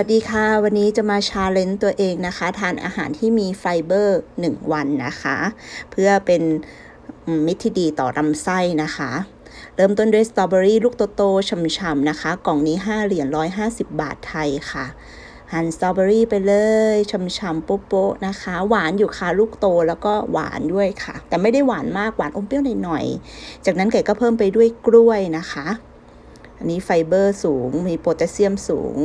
วัสดีค่ะ วันนี้จะมาชาเลนจ์ตัวเองนะคะ ทานอาหารที่มีไฟเบอร์ 1 วันนะคะ เพื่อเป็นมิตรที่ดีต่อลำไส้นะคะ เริ่มต้นด้วยสตรอเบอรี่ลูกโตๆฉ่ำๆนะคะ กล่องนี้ 5 เหรียญ150 บาทไทยค่ะ หั่นสตรอเบอรี่ไปเลยฉ่ำๆโป๊ะๆนะคะ หวานอยู่ค่ะลูกโตแล้วก็หวานด้วยค่ะ แต่ไม่ได้หวานมากหวานอมเปรี้ยวหน่อยๆจากนั้นไก่ก็เพิ่มไปด้วยกล้วยนะคะ อันนี้ไฟเบอร์สูงมีโพแทสเซียมสูง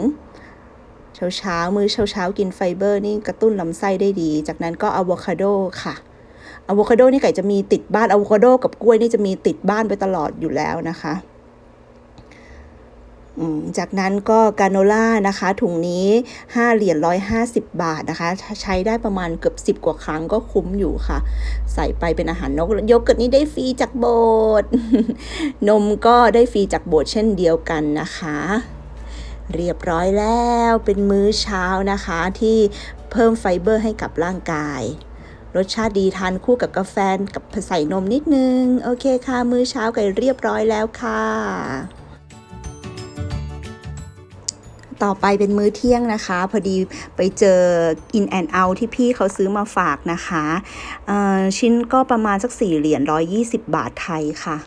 เช้าเช้ามื้อเช้าเช้ากินไฟเบอร์นี่กระตุ้นลำไส้ได้ดี จากนั้นก็อะโวคาโดค่ะอะโวคาโดนี่ไก่จะมีติดบ้านอะโวคาโดกับกล้วยนี่จะมีติดบ้านไปตลอดอยู่แล้วนะคะจากนั้นก็กาโนล่านะคะ ถุงนี้ 5 เหรียญ150 บาทนะคะ ใช้ได้ประมาณเกือบ 10 กว่าครั้งก็คุ้มอยู่ค่ะ ใส่ไปเป็นอาหารนกโยเกิร์ตนี่ได้ฟรีจากโบสถ์นมก็ได้ฟรีจากโบสถ์เช่นเดียวกันนะคะ เรียบร้อยแล้วเป็นมื้อเช้านะคะที่เพิ่มไฟเบอร์ให้กับร่างกาย รสชาติดีทานคู่กับกาแฟกับใส่นมนิดนึง โอเคค่ะ มื้อเช้าไก่เรียบร้อยแล้วค่ะ ต่อไปเป็นมื้อเที่ยงนะคะ พอดีไปเจอ In and Out ที่พี่เขาซื้อมาฝากนะคะ ชิ้นก็ประมาณสัก 4 เหรียญ120 บาทไทยค่ะ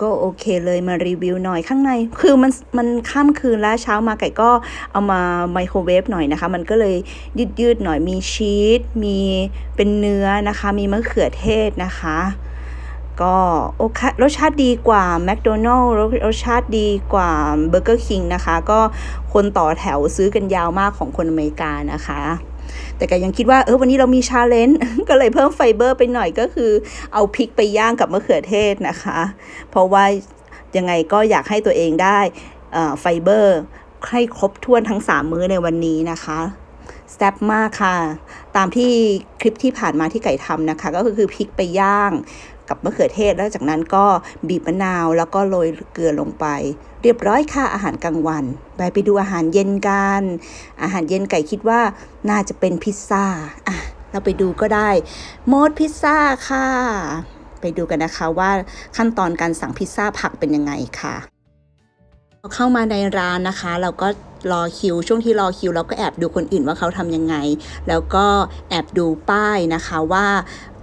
ก็โอเคเลยมารีวิวหน่อยข้างใน คือมันมันข้ามคืนแล้วเช้ามาไก่ก็เอามาไมโครเวฟหน่อยนะคะ มันก็เลยยืดยืดๆหน่อยมีชีสมีเป็นเนื้อนะคะ มีมะเขือเทศนะคะ ก็โอเครสชาติดีกว่าแมคโดนัลล์รสชาติดีกว่าเบอร์เกอร์คิงนะคะ ก็คนต่อแถวซื้อกันยาวมากของคนอเมริกานะคะ แต่ก็ยังคิดว่าเออวันนี้เรามีชาเลนจ์ก็เลยเพิ่มไฟเบอร์ไปหน่อยก็คือ เอาพริกไปย่างกับมะเขือเทศนะคะ เพราะว่ายังไงก็อยากให้ตัวเองได้อ่อไฟเบอร์ให้ครบถ้วนทั้ง 3 มื้อในวันนี้นะคะแซ่บมากค่ะ ตามที่คลิปที่ผ่านมาที่ไก่ทำนะคะ ก็คือพริกไปย่าง กับมะเขือเทศ แล้วจากนั้นก็บีบมะนาวแล้วก็โรยเกลือลงไป เรียบร้อยค่ะอาหารกลางวันไปไปดูอาหารเย็นกัน อาหารเย็นไก่คิดว่าน่าจะเป็นพิซซ่าอะเราไปดูก็ได้โมดพิซซ่าค่ะ ไปดูกันนะคะว่าขั้นตอนการสั่งพิซซ่าผักเป็นยังไงค่ะเข้ามาในร้านนะคะ เราก็รอคิว ช่วงที่รอคิว เราก็แอบดูคนอื่นว่าเขาทำยังไง แล้วก็แอบดูป้ายนะคะว่า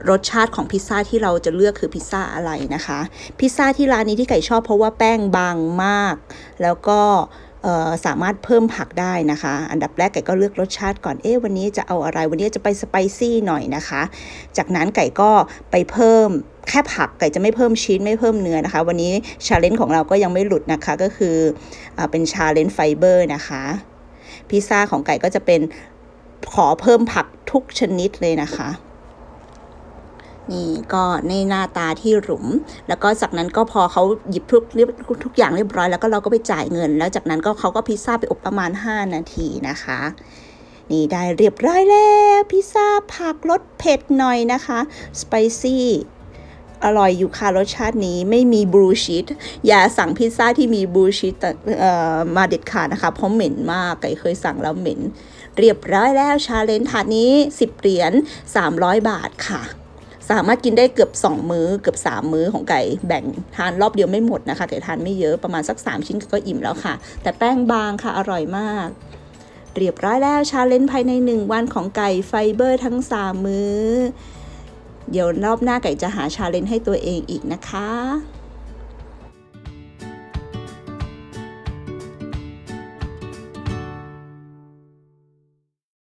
รสชาติของพิซซ่าที่เราจะเลือกคือพิซซ่าอะไรนะคะ พิซซ่าที่ร้านนี้ที่ไก่ชอบเพราะว่าแป้งบางมาก แล้วก็สามารถเพิ่มผักได้นะคะ อันดับแรกไก่ก็เลือกรสชาติก่อน เอ๊ะวันนี้จะเอาอะไร วันนี้จะไปสไปซี่หน่อยนะคะ จากนั้นไก่ก็ไปเพิ่มแค่ผักไก่จะไม่เพิ่มชีสไม่เพิ่มเนื้อนะคะ วันนี้ชาเลนจ์ของเราก็ยังไม่หลุดนะคะ ก็คืออเป็นชาเลนจ์ไฟเบอร์นะคะ พิซซ่าของไก่ก็จะเป็นขอเพิ่มผักทุกชนิดเลยนะคะ นี่ก็ในหน้าตาที่หลุม แล้วก็จากนั้นก็พอเขาหยิบทุกเรียบทุกอย่างเรียบร้อยแล้วก็เราก็ไปจ่ายเงิน แล้วจากนั้นก็เขาก็พิซซ่าไปอบประมาณ 5 นาทีนะคะ นี่ได้เรียบร้อยแล้วพิซซ่าผักรสเผ็ดหน่อยนะคะสไปซี่อร่อยอยู่ค่ะรสชาตินี้ไม่มีบลูชีตอย่าสั่งพิซซ่าที่มีบลูชีตมาเด็ดขาดนะคะ เพราะเหม็นมากไก่เคยสั่งแล้วเหม็น เรียบร้อยแล้วชาเลนจ์ถาดนี้ 10 เหรียญ300 บาทค่ะ สามารถกินได้เกือบ 2 มื้อเกือบ 3 มื้อของไก่แบ่งทานรอบเดียวไม่หมดนะคะไก่ทานไม่เยอะประมาณสัก 3 ชิ้นก็อิ่มแล้วค่ะ แต่แป้งบางค่ะอร่อยมาก เรียบร้อยแล้วชาเลนจ์ภายใน 1 วันของไก่ไฟเบอร์ทั้ง 3 มื้อ เดี๋ยวรอบหน้าไก่จะหาชาเลนจ์ให้ตัวเองอีกนะคะ